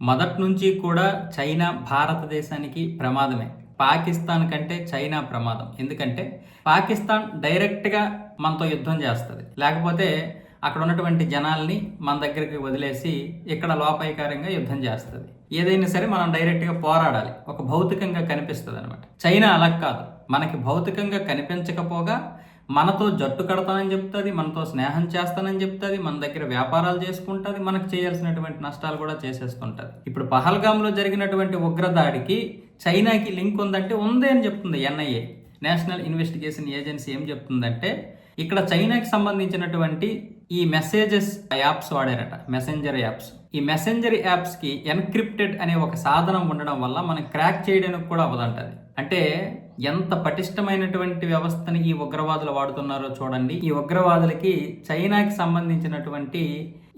మొదటి నుంచి కూడా చైనా భారతదేశానికి ప్రమాదమే. పాకిస్తాన్ కంటే చైనా ప్రమాదం. ఎందుకంటే పాకిస్తాన్ డైరెక్ట్గా మనతో యుద్ధం చేస్తుంది. లేకపోతే అక్కడ ఉన్నటువంటి జనాల్ని మన దగ్గరికి వదిలేసి ఇక్కడ లోపాయకారంగా యుద్ధం చేస్తుంది. ఏదైనా సరే మనం డైరెక్ట్గా పోరాడాలి. ఒక భౌతికంగా కనిపిస్తుంది అనమాట చైనా అలా కాదు. మనకి భౌతికంగా కనిపించకపోగా మనతో జట్టు కడతానని చెప్తుంది మనతో స్నేహం చేస్తానని చెప్తుంది మన దగ్గర వ్యాపారాలు చేసుకుంటుంది మనకు చేయాల్సినటువంటి నష్టాలు కూడా చేసేస్తుంటుంది. ఇప్పుడు పహల్గామ్లో జరిగినటువంటి ఉగ్రదాడికి చైనాకి లింక్ ఉందంటే ఉంది అని చెప్తుంది ఎన్ఐఏ నేషనల్ ఇన్వెస్టిగేషన్ ఏజెన్సీ ఏం చెప్తుందంటే ఇక్కడ చైనాకి సంబంధించినటువంటి ఈ మెసేజెస్ యాప్స్ వాడారట మెసెంజర్ యాప్స్ ఈ మెసెంజర్ యాప్స్కి ఎన్క్రిప్టెడ్ అనే ఒక సాధనం ఉండడం వల్ల మనం క్రాక్ చేయడానికి కూడా అవదంటది అంటే ఎంత పటిష్టమైనటువంటి వ్యవస్థని ఈ ఉగ్రవాదులు వాడుతున్నారో చూడండి. ఈ ఉగ్రవాదులకి చైనాకి సంబంధించినటువంటి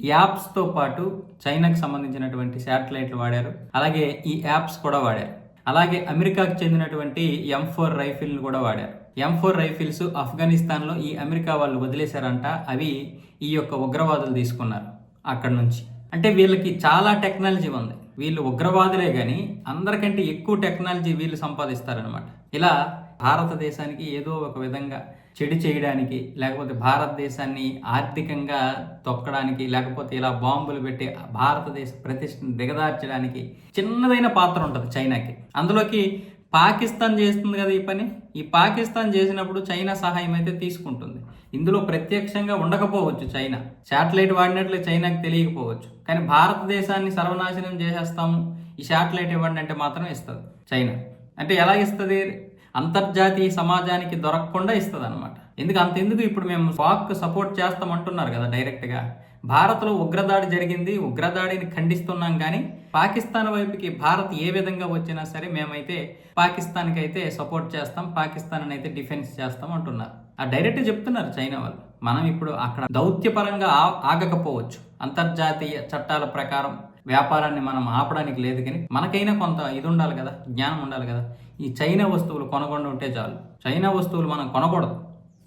యాప్స్తో పాటు చైనాకి సంబంధించినటువంటి శాటిలైట్లు వాడారు. అలాగే ఈ యాప్స్ కూడా వాడారు. అలాగే అమెరికాకు చెందినటువంటి ఎం ఫోర్ రైఫిల్ని కూడా వాడారు. ఎం ఫోర్ రైఫిల్స్ ఆఫ్ఘనిస్తాన్లో ఈ అమెరికా వాళ్ళు వదిలేశారంట. అవి ఈ యొక్క ఉగ్రవాదులు తీసుకున్నారు అక్కడ నుంచి. అంటే వీళ్ళకి చాలా టెక్నాలజీ ఉంది. వీళ్ళు ఉగ్రవాదులే కానీ అందరికంటే ఎక్కువ టెక్నాలజీ వీళ్ళు సంపాదిస్తారనమాట ఇలా భారతదేశానికి ఏదో ఒక విధంగా చెడు చేయడానికి లేకపోతే భారతదేశాన్ని ఆర్థికంగా తొక్కడానికి లేకపోతే ఇలా బాంబులు పెట్టి భారతదేశ ప్రతిష్టను దిగదార్చడానికి చిన్నదైన పాత్ర ఉంటుంది చైనాకి. అందులోకి పాకిస్తాన్ చేస్తుంది కదా ఈ పని? ఈ పాకిస్తాన్ చేసినప్పుడు చైనా సహాయం అయితే తీసుకుంటుంది. ఇందులో ప్రత్యక్షంగా ఉండకపోవచ్చు చైనా. శాటిలైట్ వాడినట్లు చైనాకి తెలియకపోవచ్చు. కానీ భారతదేశాన్ని సర్వనాశనం చేసేస్తాము. ఈ శాటిలైట్ ఇవ్వండి అంటే మాత్రం ఇస్తుంది చైనా. అంటే ఎలా ఇస్తుంది? అంతర్జాతీయ సమాజానికి దొరకకుండా ఇస్తుంది అనమాట ఎందుకు? అంతెందుకు? ఇప్పుడు మేము పాక్ సపోర్ట్ చేస్తామంటున్నారు కదా డైరెక్ట్గా. భారత్లో ఉగ్రదాడి జరిగింది. ఉగ్రదాడిని ఖండిస్తున్నాం కానీ పాకిస్తాన్ వైపుకి భారత్ ఏ విధంగా వచ్చినా సరే మేమైతే పాకిస్తాన్కి అయితే సపోర్ట్ చేస్తాం పాకిస్తాన్ అయితే డిఫెన్స్ చేస్తాం అంటున్నారు. ఆ డైరెక్ట్ చెప్తున్నారు చైనా వాళ్ళు. మనం ఇప్పుడు అక్కడ దౌత్యపరంగా ఆ- ఆగకపోవచ్చు. అంతర్జాతీయ చట్టాల ప్రకారం వ్యాపారాన్ని మనం ఆపడానికి లేదు కానీ మనకైనా కొంత ఇది ఉండాలి కదా జ్ఞానం ఉండాలి కదా. ఈ చైనా వస్తువులు కొనకుండా ఉంటే చాలు. చైనా వస్తువులు మనం కొనకూడదు.